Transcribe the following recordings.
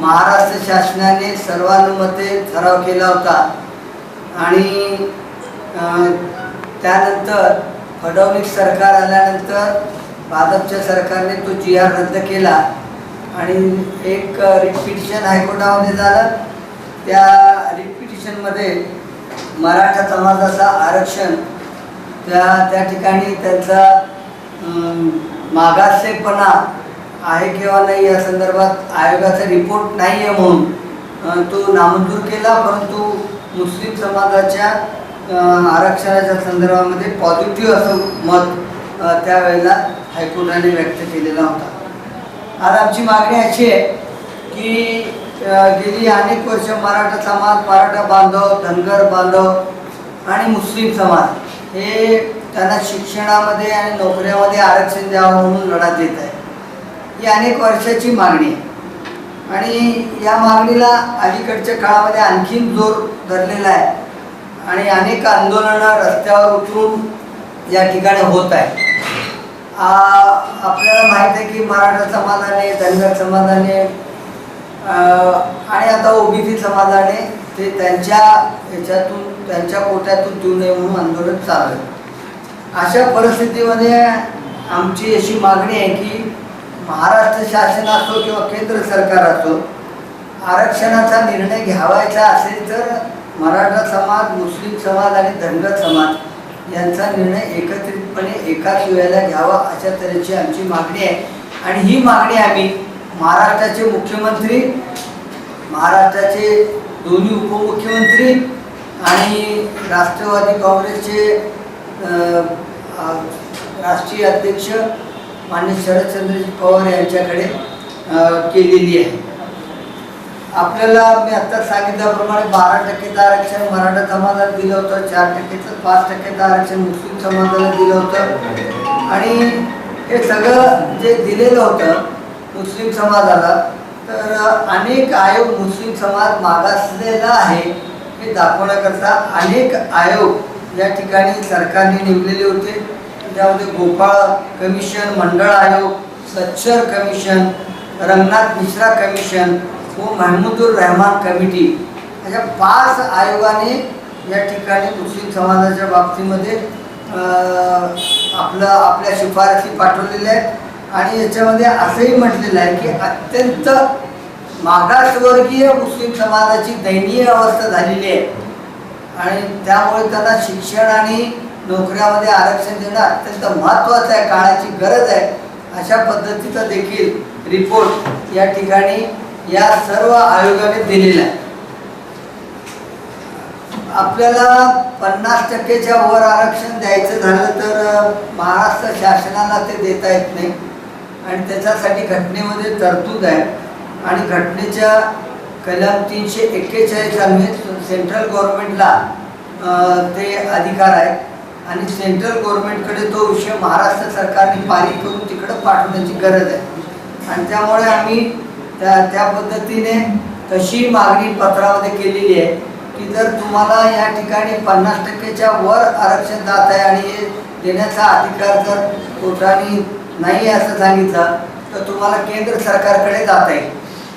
महाराष्ट्र शासनाने सर्वानुमते ठराव केला होता. आणि त्यानंतर फडणवीस सरकार आल्यानंतर भाजपच्या सरकारने तो जी आर रद्द केला. आणि एक रिपिटिशन हायकोर्टामध्ये झालं. त्या रिपिटिशनमध्ये मराठा समाजाचा आरक्षण त्या त्या ठिकाणी त्यांचा मागासेपणा मागासलेपणा आहे किंवा नाही या संदर्भात आयोगाचा रिपोर्ट नाही आहे म्हणून तो नामंजूर केला परंतु मुस्लिम समाजाच्या आरक्षणाच्या संदर्भामध्ये पॉझिटिव्ह असं मत त्यावेळेला हायकोर्टाने व्यक्त केलेला होता. आज आमची मागणी अशी आहे की गेली अनेक वर्ष मराठा समाज मराठा बांधव धनगर बांधव आणि मुस्लिम समाज हे त्यांना शिक्षणामध्ये आणि नोकऱ्यामध्ये आरक्षण द्यावं म्हणून लढा देत आहे ही अनेक वर्षाची मागणी आहे. आणि या मागणीला अलीकडच्या काळामध्ये आणखीन जोर धरलेला आहे. आणि अनेक आंदोलनं रस्त्यावर उतरून या ठिकाणी होत आहे आपल्याला माहीत आहे की मराठा समाजाने धनगर समाजाने आणि आता ओबीसी समाजाने ते त्यांच्या ह्याच्यातून त्यांच्या कोट्यातून देऊ नये म्हणून आंदोलन चालू आहे. अशा परिस्थितीमध्ये आमची अशी मागणी आहे की महाराष्ट्र शासन असो किंवा केंद्र सरकार असो आरक्षणाचा निर्णय घ्यावायचा असेल तर मराठा समाज मुस्लिम समाज आणि धनगर समाज यांचा निर्णय एकत्रितपणे एकाच वेळेला घ्यावा अशा तऱ्हेची आमची मागणी आहे. आणि ही मागणी आम्ही महाराष्ट्राचे मुख्यमंत्री महाराष्ट्राचे दोन्ही उपमुख्यमंत्री आणि राष्ट्रवादी काँग्रेसचे राष्ट्रीय अध्यक्ष मान्य शरदचंद्रजी पवार यांच्याकडे केलेली आहे. आपल्याला मी आता सांगितल्याप्रमाणे बारा टक्केचं आरक्षण मराठा समाजाला दिलं होतं चार टक्केचं पाच टक्केचं आरक्षण मुस्लिम समाजाला दिलं होतं. आणि हे सगळं जे दिलेलं होतं मुस्लिम समाजाला तर अनेक आयोग मुस्लिम समाज मागासलेला आहे हे दाखवण्याकरता अनेक आयोग या ठिकाणी सरकारने नेमलेले होते. त्यामध्ये गोपाळ कमिशन मंडळ आयोग सच्छर कमिशन रंगनाथ मिश्रा कमिशन व महमूदुर रहमान कमिटी. अशा पाच आयोगाने या ठिकाणी मुस्लिम समाजाच्या बाबतीमध्ये आपलं आपल्या शिफारसी पाठवलेल्या आहेत. आणि याच्यामध्ये असंही म्हटलेलं आहे की अत्यंत मागासवर्गीय मुस्लिम समाजाची दयनीय अवस्था झालेली आहे. आणि त्यामुळे त्यांना शिक्षण आणि नोकऱ्यामध्ये आरक्षण देणं अत्यंत महत्त्वाचं आहे काळाची गरज आहे. अशा पद्धतीचा देखील रिपोर्ट या ठिकाणी या सर्व आयोगाने दिलेला आहे. आपल्याला पन्नास टक्केच्या वर आरक्षण द्यायचं झालं तर महाराष्ट्र शासनाला ते देता येत नाही. आणि त्याच्यासाठी घटनेमध्ये तरतूद आहे. आणि घटनेच्या कलम तीनशे एक्केचाळीस अन्वये सेंट्रल गव्हर्नमेंटला ते अधिकार आहे आणि सेंट्रल गव्हर्नमेंटकडे तो विषय महाराष्ट्र सरकारने पारित करून तिकडं पाठवण्याची गरज आहे. आणि त्यामुळे आम्ही त्या त्या पद्धतीने तशी मागणी पत्रामध्ये केलेली आहे की जर तुम्हाला या ठिकाणी पन्नास टक्केच्या वर आरक्षण जात आहे आणि हे देण्याचा अधिकार जर कोर्टाने नाही असं सांगितलं तर तुम्हाला केंद्र सरकारकडे जाता येईल.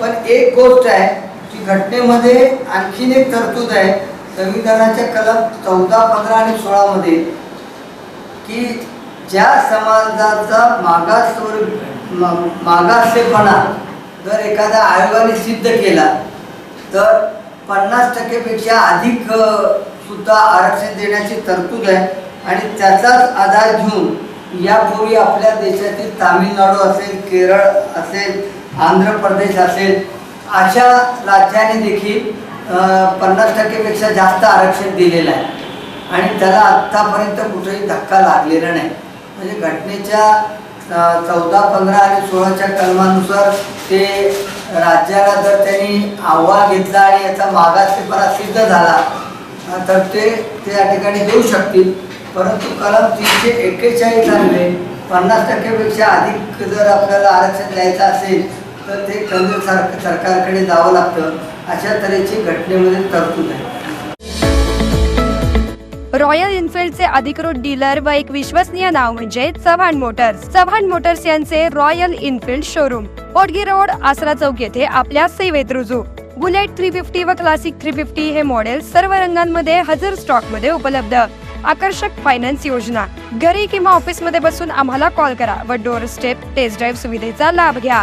पण एक गोष्ट आहे की घटनेमध्ये आणखीन एक तरतूद आहे संविधानाच्या कलम चौदा पंधरा आणि सोळामध्ये की ज्या समाजाचा मागास मागासेपणा जर एखाद्या आयोगाने सिद्ध केला तर पन्नास टक्केपेक्षा अधिक सुद्धा आरक्षण देण्याची तरतूद आहे. आणि त्याचाच आधार घेऊन यापूर्वी आपल्या देशातील तामिळनाडू असेल केरळ असेल आंध्र प्रदेश असेल अशा राज्याने देखील पन्नास टक्केपेक्षा जास्त आरक्षण दिलेलं आहे. आणि त्याला आत्तापर्यंत कुठेही धक्का लागलेला नाही. म्हणजे घटनेच्या चौदा पंधरा आणि सोळाच्या कलमानुसार ते राज्याला जर त्यांनी आव्हान घेतला आणि याचा मागासलेपणा सिद्ध झाला तर ते ते या ठिकाणी देऊ शकतील. परंतु कलम तीनशे एक्केचाळीस आणले. पन्नास टक्केपेक्षा अधिक जर आपल्याला आरक्षण द्यायचं असेल तर ते केंद्र सर सरकारकडे जावं लागतं. अशा तऱ्हेची घटनेमध्ये तरतूद आहे. रॉयल इन्फिल्डचे अधिकृत डीलर व एक विश्वसनीय नाव म्हणजे चव्हाण मोटर्स. चव्हाण मोटर्स यांचे Royal Enfield showroom. Potgi road Asara चौक येथे आपल्या सेवेत रुजू. बुलेट थ्री फिफ्टी व क्लासिक थ्री फिफ्टी हे मॉडेल सर्व रंगांमध्ये हजर स्टॉकमध्ये उपलब्ध. आकर्षक फायनान्स योजना. घरी किंवा ऑफिसमध्ये बसून आम्हाला कॉल करा व डोर स्टेप टेस्ट ड्राईव्ह सुविधेचा लाभ घ्या.